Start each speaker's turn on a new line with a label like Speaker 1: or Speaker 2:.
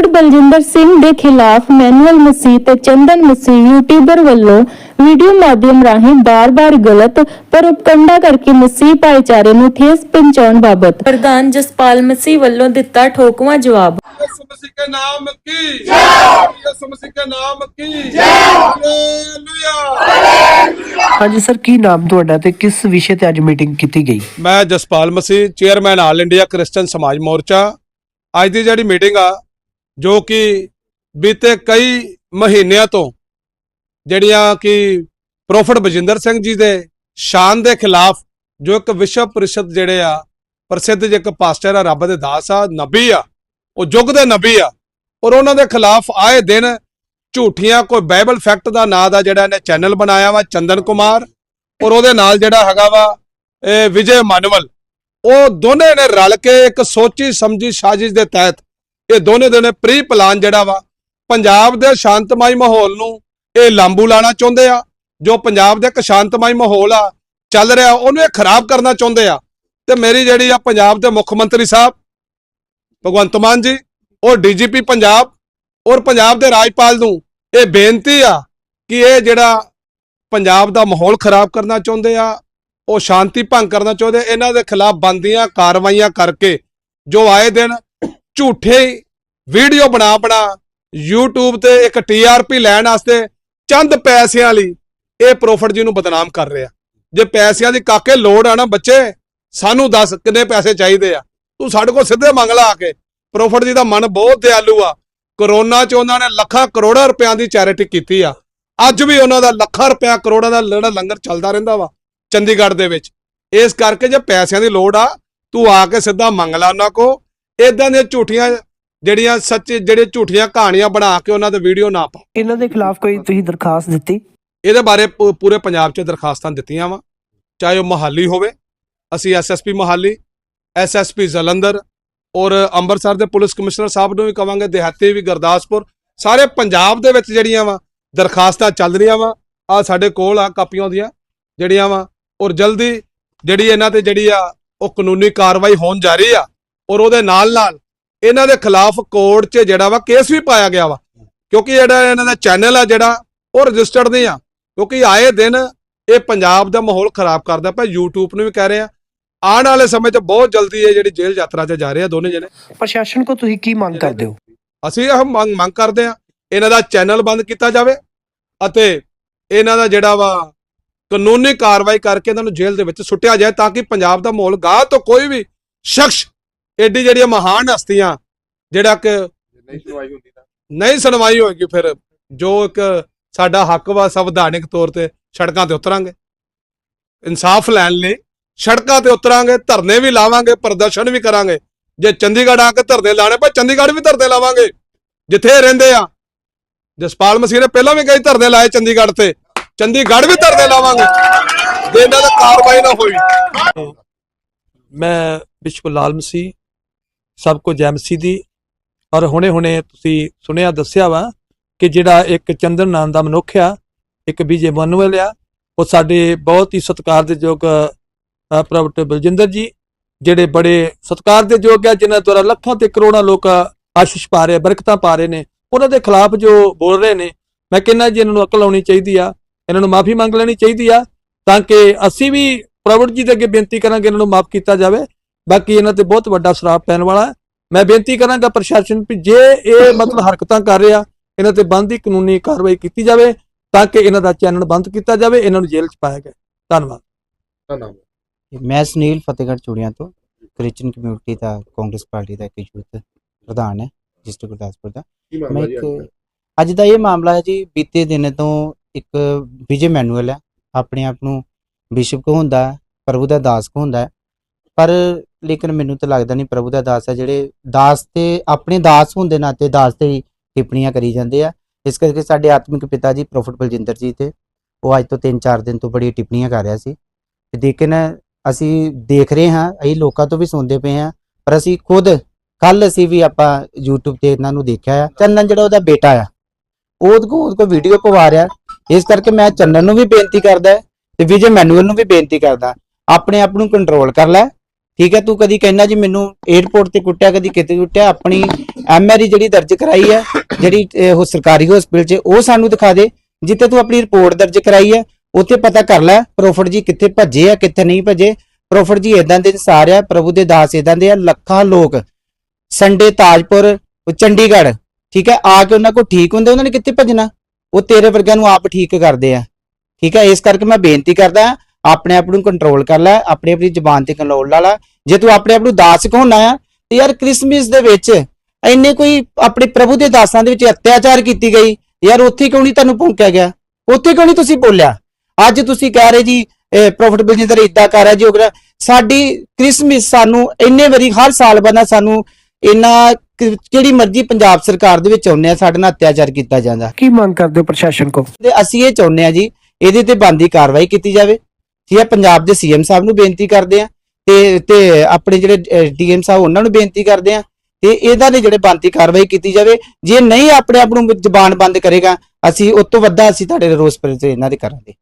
Speaker 1: Doctor Baljinder Singh ਦੇ ਖਿਲਾਫ manual ਮਸੀਹ ਤੇ ਚੰਦਨ ਮਸੀਹ ਯੂਟਿਊਬਰ ਵੱਲੋਂ ਵੀਡੀਓ ਮਾਧਿਅਮ ਰਾਹੀਂ ਬਾਰ-ਬਾਰ ਗਲਤ ਪਰ ਉਪਕੰਡਾ ਕਰਕੇ ਮਸੀਹ ਭਾਈਚਾਰੇ ਨੂੰ ਠੇਸ ਪਹੁੰਚਾਉਣ ਬਾਬਤ। ਪ੍ਰਧਾਨ ਜਸਪਾਲ ਮਸੀਹ ਵੱਲੋਂ ਦਿੱਤਾ ਠੋਕਵਾ ਜਵਾਬ।
Speaker 2: ਹਾਂਜੀ ਸਰ ਕੀ ਨਾਮ ਤੁਹਾਡਾ ਤੇ ਕਿਸ ਵਿਸ਼ੇ ਤੇ ਅੱਜ ਮੀਟਿੰਗ ਕੀਤੀ ਗਈ?
Speaker 3: ਮੈਂ Jaspal Masih chairman all India Christian Samaj Morcha. ਅੱਜ ਦੀ ਜਿਹੜੀ ਮੀਟਿੰਗ ਆ ਜੋ ਕਿ ਬੀਤੇ ਕਈ ਮਹੀਨਿਆਂ ਤੋਂ ਜਿਹੜੀਆਂ ਕਿ ਪ੍ਰੋਫਟ ਬਜਿੰਦਰ ਸਿੰਘ ਜੀ ਦੇ ਸ਼ਾਨ ਦੇ ਖਿਲਾਫ ਜੋ ਇੱਕ ਵਿਸ਼ਵ ਪ੍ਰੀਸ਼ਦ ਜਿਹੜੇ ਆ, ਪ੍ਰਸਿੱਧ ਜੇ ਇੱਕ ਪਾਸਟਰ ਆ, ਰੱਬ ਦੇ ਦਾਸ ਆ, ਨਬੀ ਆ, ਉਹ ਯੁੱਗ ਦੇ ਨਬੀ ਆ, ਔਰ ਉਹਨਾਂ ਦੇ ਖਿਲਾਫ ਆਏ ਦਿਨ ਝੂਠੀਆਂ ਕੋਈ ਬਾਈਬਲ ਫੈਕਟ ਦਾ ਨਾਂ ਦਾ ਜਿਹੜਾ ਇਹਨੇ ਚੈਨਲ ਬਣਾਇਆ ਵਾ, ਚੰਦਨ ਕੁਮਾਰ, ਔਰ ਉਹਦੇ ਨਾਲ ਜਿਹੜਾ ਹੈਗਾ ਵਾ, ਇਹ ਵਿਜੇ ਮਾਨਵਲ, ਉਹ ਦੋਨੇ ਨੇ ਰਲ ਕੇ ਇੱਕ ਸੋਚੀ ਸਮਝੀ ਸਾਜ਼ਿਸ਼ ਦੇ ਤਹਿਤ ਇਹ ਦੋਨੇ ਦੋਨੇ ਪ੍ਰੀ ਪਲਾਨ ਜਿਹੜਾ ਵਾ, ਪੰਜਾਬ ਦੇ ਸ਼ਾਂਤਮਈ ਮਾਹੌਲ ਨੂੰ ਇਹ ਲਾਂਬੂ ਲਾਣਾ ਚਾਹੁੰਦੇ ਆ। ਜੋ ਪੰਜਾਬ ਦੇ ਇੱਕ ਸ਼ਾਂਤਮਈ ਮਾਹੌਲ ਆ, ਚੱਲ ਰਿਹਾ, ਉਹਨੂੰ ਇਹ ਖਰਾਬ ਕਰਨਾ ਚਾਹੁੰਦੇ ਆ। ਤੇ ਮੇਰੀ ਜਿਹੜੀ ਆ ਪੰਜਾਬ ਦੇ ਮੁੱਖ ਮੰਤਰੀ ਸਾਹਿਬ, ਭਗਵੰਤ ਮਾਨ ਜੀ, ਔਰ ਡੀਜੀਪੀ ਪੰਜਾਬ, ਔਰ ਪੰਜਾਬ ਦੇ ਰਾਜਪਾਲ ਨੂੰ ਇਹ ਬੇਨਤੀ ਆ ਕਿ ਇਹ ਜਿਹੜਾ ਪੰਜਾਬ ਦਾ ਮਾਹੌਲ ਖਰਾਬ ਕਰਨਾ ਚਾਹੁੰਦੇ ਆ, ਉਹ ਸ਼ਾਂਤੀ ਭੰਗ ਕਰਨਾ ਚਾਹੁੰਦੇ ਇਹਨਾਂ ਦੇ ਖਿਲਾਫ ਬੰਦੀਆਂ ਕਾਰਵਾਈਆਂ ਕਰਕੇ ਜੋ ਆਏ ਦਿਨ ਝੂਠੇ ਵੀਡੀਓ ਬਣਾ ਬਣਾ YouTube ਤੇ ਇੱਕ TRP ਲੈਣ ਵਾਸਤੇ ਚੰਦ ਪੈਸਿਆਂ ਲਈ ਇਹ ਪ੍ਰੋਫਿਟ ਜੀ ਨੂੰ ਬਦਨਾਮ ਕਰ ਰਿਹਾ। ਜੇ ਪੈਸਿਆਂ ਦੀ ਕਾਕੇ ਲੋੜ ਆ ਨਾ ਬੱਚੇ, ਸਾਨੂੰ ਦੱਸ ਕਿੰਨੇ ਪੈਸੇ ਚਾਹੀਦੇ ਆ। ਤੂੰ ਸਾਡੇ ਕੋਲ ਸਿੱਧੇ ਮੰਗ ਲਾ ਆ ਕੇ ਪ੍ਰੋਫਟ ਜੀ ਦਾ ਮਨ ਬਹੁਤ ਦਿਆਲੂ ਆ। ਕਰੋਨਾ ਚ ਉਹਨਾਂ ਨੇ ਲੱਖਾਂ ਕਰੋੜਾਂ ਰੁਪਿਆਂ ਦੀ ਚੈਰਿਟੀ ਕੀਤੀ ਆ। ਅੱਜ ਵੀ ਉਹਨਾਂ ਦਾ ਲੱਖਾਂ ਰੁਪਿਆ ਕਰੋੜਾਂ ਦਾ ਜਿਹੜਾ ਲੰਗਰ ਚੱਲਦਾ ਰਹਿੰਦਾ ਵਾ ਚੰਡੀਗੜ੍ਹ ਦੇ ਵਿੱਚ। ਇਸ ਕਰਕੇ ਜੇ ਪੈਸਿਆਂ ਦੀ ਲੋੜ ਆ, ਤੂੰ ਆ ਕੇ ਸਿੱਧਾ ਮੰਗ ਲਾ ਉਹਨਾਂ ਕੋ ਇਦਾਂ ਦੀਆਂ ਝੂਠੀਆਂ ਜਿਹੜੀਆਂ ਸੱਚ ਜਿਹੜੇ ਝੂਠੀਆਂ ਕਹਾਣੀਆਂ ਬਣਾ ਕੇ ਉਹਨਾਂ ਦੇ ਵੀਡੀਓ ਨਾ ਪਾਓ।
Speaker 2: ਇਹਨਾਂ ਦੇ ਖਿਲਾਫ ਕੋਈ ਤੁਸੀਂ ਦਰਖਾਸਤ ਦਿੱਤੀ?
Speaker 3: ਇਹਦੇ ਬਾਰੇ ਪੂਰੇ ਪੰਜਾਬ 'ਚ ਦਰਖਾਸਤਾਂ ਦਿੱਤੀਆਂ ਵਾ। ਚਾਹੇ ਉਹ ਮਹਾਲੀ ਹੋਵੇ ਅਸੀਂ ਐਸਐਸਪੀ ਮਹਾਲੀ ਐਸਐਸਪੀ ਜਲੰਧਰ ਔਰ ਅੰਮ੍ਰਿਤਸਰ ਦੇ ਪੁਲਿਸ ਕਮਿਸ਼ਨਰ ਸਾਹਿਬ ਨੂੰ ਵੀ ਕਵਾਂਗੇ ਦਿਹਾਤੀ ਵੀ ਗੁਰਦਾਸਪੁਰ ਸਾਰੇ ਪੰਜਾਬ ਦੇ ਵਿੱਚ ਜਿਹੜੀਆਂ ਵਾ ਦਰਖਾਸਤਾਂ ਚੱਲ ਰਹੀਆਂ ਵਾ। ਆ ਸਾਡੇ ਕੋਲ ਆ ਕਾਪੀਆਂ ਦੀਆਂ ਜਿਹੜੀਆਂ ਵਾ ਔਰ ਜਲਦੀ ਜਿਹੜੀ ਇਹਨਾਂ ਤੇ ਜਿਹੜੀ ਆ ਉਹ ਕਾਨੂੰਨੀ ਕਾਰਵਾਈ ਹੋਣ ਜਾ ਰਹੀ ਆ ਔਰ ਉਹਦੇ ਨਾਲ ਨਾਲ ਇਹਨਾਂ ਦੇ ਖਿਲਾਫ ਕੋਰਟ 'ਚ ਜਿਹੜਾ ਵਾ ਕੇਸ ਵੀ ਪਾਇਆ ਗਿਆ ਵਾ। ਕਿਉਂਕਿ ਜਿਹੜਾ ਇਹਨਾਂ ਦਾ ਚੈਨਲ ਆ ਜਿਹੜਾ ਉਹ ਰਜਿਸਟਰਡ ਨਹੀਂ ਆ। ਕਿਉਂਕਿ ਆਏ ਦਿਨ ਇਹ ਪੰਜਾਬ ਦਾ ਮਾਹੌਲ ਖਰਾਬ ਕਰਦਾ ਪਿਆ YouTube ਨੂੰ ਵੀ ਕਹਿ ਰਹੇ ਆ। ਆਉਣ ਵਾਲੇ ਸਮੇਂ 'ਚ ਬਹੁਤ ਜਲਦੀ ਇਹ ਜਿਹੜੀ ਜੇਲ੍ਹ ਯਾਤਰਾ 'ਚ ਜਾ ਰਹੇ ਆ ਦੋਨੇ ਜਣੇ।
Speaker 2: ਪ੍ਰਸ਼ਾਸਨ ਕੋ ਤੁਸੀਂ ਕੀ ਮੰਗ ਕਰਦੇ ਹੋ?
Speaker 3: ਅਸੀਂ ਇਹ ਮੰਗ ਮੰਗ ਕਰਦੇ ਆ ਇਹਨਾਂ ਦਾ ਚੈਨਲ ਬੰਦ ਕੀਤਾ ਜਾਵੇ ਅਤੇ ਇਹਨਾਂ ਦਾ ਜਿਹੜਾ ਵਾ ਕਾਨੂੰਨੀ ਕਾਰਵਾਈ ਕਰਕੇ ਇਹਨਾਂ ਨੂੰ ਜੇਲ੍ਹ ਦੇ ਵਿੱਚ ਸੁੱਟਿਆ ਜਾਏ ਤਾਂ ਕਿ ਪੰਜਾਬ ਦਾ ਮਾਹੌਲ ਗਾਹ ਤੋਂ ਕੋਈ ਵੀ ਸ਼ਖਸ ਐਡੀ ਜਿਹੜੀਆਂ ਮਹਾਨ ਹਸਤੀਆਂ ਜਿਹੜਾ ਕਿ ਨਹੀਂ ਸੁਣਵਾਈ ਹੋਏਗੀ ਫਿਰ ਜੋ ਇੱਕ ਸਾਡਾ ਹੱਕ ਵਾ ਸੰਵਿਧਾਨਿਕ ਤੌਰ ਤੇ ਸੜਕਾਂ ਤੇ ਉਤਰਾਂਗੇ। ਇਨਸਾਫ ਲੈਣ ਲਈ ਸੜਕਾਂ ਤੇ ਉਤਰਾਂਗੇ ਧਰਨੇ ਵੀ ਲਾਵਾਂਗੇ ਪ੍ਰਦਰਸ਼ਨ ਵੀ ਕਰਾਂਗੇ। ਜੇ ਚੰਡੀਗੜ੍ਹ ਆ ਕੇ ਧਰਨੇ ਲਾਣੇ ਪਏ ਚੰਡੀਗੜ੍ਹ ਵੀ ਧਰਨੇ ਲਾਵਾਂਗੇ। ਜਿੱਥੇ ਇਹ ਰਹਿੰਦੇ ਆ ਜਸਪਾਲ ਮਸੀਹ ਨੇ ਪਹਿਲਾਂ ਵੀ ਕਈ ਧਰਨੇ ਲਾਏ ਚੰਡੀਗੜ੍ਹ ਤੇ। ਚੰਡੀਗੜ੍ਹ ਵੀ ਧਰਨੇ ਲਾਵਾਂਗੇ ਜੇ ਇਹਨਾਂ ਦਾ ਕਾਰਵਾਈ ਨਾ ਹੋਈ।
Speaker 4: ਮੈਂ ਵਿਸ਼ਵ ਲਾਲ ਮਸੀਹ ਸਭ ਕੁਝ ਜੈ ਮਸੀਹ ਦੀ। ਔਰ ਹੁਣੇ ਹੁਣੇ ਤੁਸੀਂ ਸੁਣਿਆ, ਦੱਸਿਆ ਵਾ ਕਿ ਜਿਹੜਾ ਇੱਕ ਚੰਦਨ ਨਾਮ ਦਾ ਮਨੁੱਖ ਆ, ਇੱਕ ਵਿਜੇ ਮਨੁਅਲ ਆ, ਉਹ ਸਾਡੇ ਬਹੁਤ ਹੀ ਸਤਿਕਾਰ ਦੇ ਯੋਗ ਪ੍ਰਵਟ ਬਲਜਿੰਦਰ ਜੀ, ਜਿਹੜੇ ਬੜੇ ਸਤਿਕਾਰ ਦੇ ਯੋਗ ਆ, ਜਿਨ੍ਹਾਂ ਦੁਆਰਾ ਲੱਖਾਂ ਤੇ ਕਰੋੜਾਂ ਲੋਕ ਆਸ਼ੀਸ਼ ਪਾ ਰਹੇ, ਬਰਕਤਾਂ ਪਾ ਰਹੇ ਨੇ। ਉਹਨਾਂ ਦੇ ਖਿਲਾਫ ਜੋ ਬੋਲ ਰਹੇ ਨੇ, ਮੈਂ ਕਹਿੰਦਾ ਜੀ ਇਹਨਾਂ ਨੂੰ ਅਕਲ ਆਉਣੀ ਚਾਹੀਦੀ ਆ, ਇਹਨਾਂ ਨੂੰ ਮਾਫੀ ਮੰਗ ਲੈਣੀ ਚਾਹੀਦੀ ਆ, ਤਾਂ ਕਿ ਅਸੀਂ ਵੀ ਪ੍ਰਵਟ ਜੀ ਦੇ ਅੱਗੇ ਬੇਨਤੀ ਕਰਾਂਗੇ, ਇਹਨਾਂ ਨੂੰ ਮਾਫ ਕੀਤਾ ਜਾਵੇ। ਬਾਕੀ ਇਹਨਾਂ ਤੇ ਬਹੁਤ ਵੱਡਾ ਸ਼ਰਾਪ ਪੈਣ ਵਾਲਾ ਹੈ। ਮੈਂ ਬੇਨਤੀ ਕਰਾਂਗਾ ਪ੍ਰਸ਼ਾਸਨ ਵੀ ਜੇ ਇਹ ਮਤਲਬ ਹਰਕਤਾਂ ਕਰ ਰਿਹਾ ਇਹਨਾਂ ਤੇ ਬੰਦੀ ਕਾਨੂੰਨੀ ਕਾਰਵਾਈ ਕੀਤੀ ਜਾਵੇ ਤਾਂ ਕਿ ਇਹਨਾਂ ਦਾ ਚੈਨਲ ਬੰਦ ਕੀਤਾ ਜਾਵੇ ਇਹਨਾਂ ਨੂੰ ਜੇਲ੍ਹ 'ਚ ਪਾਇਆ ਜਾਏ ਧੰਨਵਾਦ।
Speaker 5: ਮੈਂ ਸੁਨੀਲ ਫਤਿਹਗੜ੍ਹ ਚੂੜੀਆਂ ਤੋਂ ਕ੍ਰਿਸਚੀਅਨ ਕਮਿਊਨਿਟੀ ਦਾ ਕਾਂਗਰਸ ਪਾਰਟੀ ਦਾ ਇੱਕ ਯੂਥ ਪ੍ਰਧਾਨ ਹੈ ਡਿਸਟ੍ਰਿਕਟ ਗੁਰਦਾਸਪੁਰ ਦਾ। ਮੈਂ ਇੱਕ ਅੱਜ ਦਾ ਇਹ ਮਾਮਲਾ ਹੈ ਜੀ ਬੀਤੇ ਦਿਨ ਤੋਂ ਇੱਕ ਵਿਜੇ ਮੈਨੂਅਲ ਹੈ ਆਪਣੇ ਆਪ ਨੂੰ ਬਿਸ਼ਪ ਕਹਾਉਂਦਾ ਹੈ ਪ੍ਰਭੂ ਦਾ ਦਾਸ ਕਹਾਉਂਦਾ ਹੈ। ਪਰ ਲੇਕਿਨ ਮੈਨੂੰ ਤਾਂ ਲੱਗਦਾ ਨਹੀਂ ਪ੍ਰਭੂ ਦਾ ਦਾਸ ਹੈ, ਜਿਹੜੇ ਦਾਸ ਤੇ ਆਪਣੇ ਦਾਸ ਹੋਣ ਦੇ ਨਾਤੇ ਦਾਸ ਤੇ ਹੀ ਟਿੱਪਣੀਆਂ ਕਰੀ ਜਾਂਦੇ ਆ। ਇਸ ਕਰਕੇ ਸਾਡੇ ਆਤਮਿਕ ਪਿਤਾ ਜੀ ਪ੍ਰੋਫਟ ਬਲਜਿੰਦਰ ਜੀ ਤੇ ਉਹ ਅੱਜ ਤੋਂ 3-4 ਦਿਨ ਤੋਂ ਬੜੀ ਟਿੱਪਣੀਆਂ ਕਰ ਰਿਹਾ ਸੀ। ਤੇ ਲੇਕਿਨ ਅਸੀਂ ਦੇਖ ਰਹੇ ਹਾਂ, ਅਸੀਂ ਲੋਕਾਂ ਤੋਂ ਵੀ ਸੁਣਦੇ ਪਏ ਹਾਂ, ਪਰ ਅਸੀਂ ਖੁਦ ਕੱਲ ਅਸੀਂ ਵੀ ਆਪਾਂ YouTube ਤੇ ਇਹਨਾਂ ਨੂੰ ਦੇਖਿਆ ਆ। ਚੰਨਨ ਜਿਹੜਾ ਉਹਦਾ ਬੇਟਾ ਆ, ਉਹਦੇ ਕੋ ਉਹਦੇ ਕੋ ਵੀਡੀਓ ਪਵਾ ਰਿਹਾ। ਇਸ ਕਰਕੇ ਮੈਂ ਚੰਨਨ ਨੂੰ ਵੀ ਬੇਨਤੀ ਕਰਦਾ, ਤੇ ਵਿਜੇ ਮੈਨੂਅਲ ਨੂੰ ਵੀ ਬੇਨਤੀ ਕਰਦਾ, ਆਪਣੇ ਆਪ ਨੂੰ ਕੰਟਰੋਲ ਕਰ ਲੈ। ਠੀਕ ਹੈ ਤੂੰ ਕਦੀ ਕਹਿਣਾ ਜੀ ਮੈਨੂੰ 에어ਪੋਰਟ ਤੇ ਕੁੱਟਿਆ ਕਦੀ ਕਿਤੇ ਕੁੱਟਿਆ ਆਪਣੀ ਐਮਆਰਈ ਜਿਹੜੀ ਦਰਜ ਕਰਾਈ ਹੈ ਜਿਹੜੀ ਉਹ ਸਰਕਾਰੀ ਹਸਪੀਟਲ 'ਚ ਉਹ ਸਾਨੂੰ ਦਿਖਾ ਦੇ ਜਿੱਥੇ ਤੂੰ ਆਪਣੀ ਰਿਪੋਰਟ ਦਰਜ ਕਰਾਈ ਹੈ ਉੱਥੇ ਪਤਾ ਕਰ ਲੈ ਪ੍ਰੋਫਟ ਜੀ ਕਿੱਥੇ ਭੱਜੇ ਆ ਕਿੱਥੇ ਨਹੀਂ ਭੱਜੇ। ਪ੍ਰੋਫਟ ਜੀ ਇਦਾਂ ਦੇ ਇਨਸਾਰ ਆ ਪ੍ਰਭੂ ਦੇ ਦਾਸ ਇਦਾਂ ਦੇ ਆ ਲੱਖਾਂ ਲੋਕ। ਸੰਡੇ ਤਾਜਪੁਰ ਚੰਡੀਗੜ੍ਹ ਠੀਕ ਹੈ ਆ ਕੇ ਉਹਨਾਂ ਕੋਲ ਠੀਕ ਹੁੰਦੇ ਉਹਨਾਂ ਨੇ ਕਿੱਥੇ ਭੱਜਣਾ? ਉਹ ਤੇਰੇ ਵਰਗਿਆਂ ਨੂੰ ਆਪ ਠੀਕ ਕਰਦੇ ਆ। ਠੀਕ ਹੈ ਇਸ ਕਰਕੇ ਮੈਂ ਬੇਨਤੀ ਕਰਦਾ ਹਾਂ, ਆਪਣੇ ਆਪ ਨੂੰ ਕੰਟਰੋਲ ਕਰ ਲੈ ਆਪਣੀ ਆਪਣੀ ਜ਼ੁਬਾਨ ਤੇ ਕੰਟਰੋਲ ਲਾ ਲੈ। ਜੇ ਤੂੰ ਆਪਣੇ ਆਪ ਨੂੰ ਦਾਸ ਕਹਾਉਣਾ ਆ ਤੇ ਯਾਰ ਕ੍ਰਿਸਮਸ ਦੇ ਵਿੱਚ ਇੰਨੇ ਕੋਈ ਆਪਣੇ ਪ੍ਰਭੂ ਦੇ ਦਾਸਾਂ ਦੇ ਵਿੱਚ ਅਤਿਆਚਾਰ ਕੀਤੀ ਗਈ ਯਾਰ ਉੱਥੇ ਕਿਉਂ ਨਹੀਂ ਤੁਹਾਨੂੰ ਭੌਂਕਿਆ ਗਿਆ? ਉੱਥੇ ਕਿਉਂ ਨਹੀਂ ਤੁਸੀਂ ਬੋਲਿਆ? ਅੱਜ ਤੁਸੀਂ ਕਹਿ ਰਹੇ ਜੀ ਪ੍ਰੋਫਿਟ ਬਿਲਜਿੰਦਰ ਇਦਾਂ ਕਰ ਰਿਹਾ ਜੀ ਉਹ। ਸਾਡੀ ਕ੍ਰਿਸਮਸ ਸਾਨੂੰ ਇੰਨੇ ਵਾਰੀ ਹਰ ਸਾਲ ਬੰਦਾ ਸਾਨੂੰ ਇੰਨਾ ਕਿ- ਜਿਹੜੀ ਮਰਜ਼ੀ ਪੰਜਾਬ ਸਰਕਾਰ ਦੇ ਵਿੱਚ ਆਉਂਦੇ ਆ ਸਾਡੇ ਨਾਲ ਅਤਿਆਚਾਰ ਕੀਤਾ ਜਾਂਦਾ।
Speaker 2: ਕੀ ਮੰਗ ਕਰਦੇ ਹੋ ਪ੍ਰਸ਼ਾਸਨ ਕੋ
Speaker 5: ਤੇ ਅਸੀਂ ਇਹ ਚਾਹੁੰਦੇ ਆ ਜੀ ਇਹਦੇ ਤੇ ਬੰਦੀ ਕਾਰਵਾਈ ਕੀਤੀ ਜਾਵੇ। ਠੀਕ ਹੈ, ਪੰਜਾਬ ਦੇ ਸੀਐਮ ਸਾਹਿਬ ਨੂੰ ਬੇਨਤੀ ਕਰਦੇ ਆ ਤੇ ਤੇ ਆਪਣੇ ਜਿਹੜੇ ਡੀਐਮ ਸਾਹਿਬ ਉਹਨਾਂ ਨੂੰ ਬੇਨਤੀ ਕਰਦੇ ਆ ਤੇ ਇਹਦਾ ਦੇ ਜਿਹੜੇ ਬੰਦੀ ਕਾਰਵਾਈ ਕੀਤੀ ਜਾਵੇ, ਜੇ ਨਹੀਂ ਆਪਣੇ ਆਪ ਨੂੰ ਜ਼ਬਾਨ ਬੰਦ ਕਰੇਗਾ, ਅਸੀਂ ਉਸ ਤੋਂ ਵੱਧਾ ਅਸੀਂ ਤੁਹਾਡੇ ਰੋਸ ਪ੍ਰਤੀ ਇਹਨਾਂ ਦੇ। ਕਰਾਂਗੇ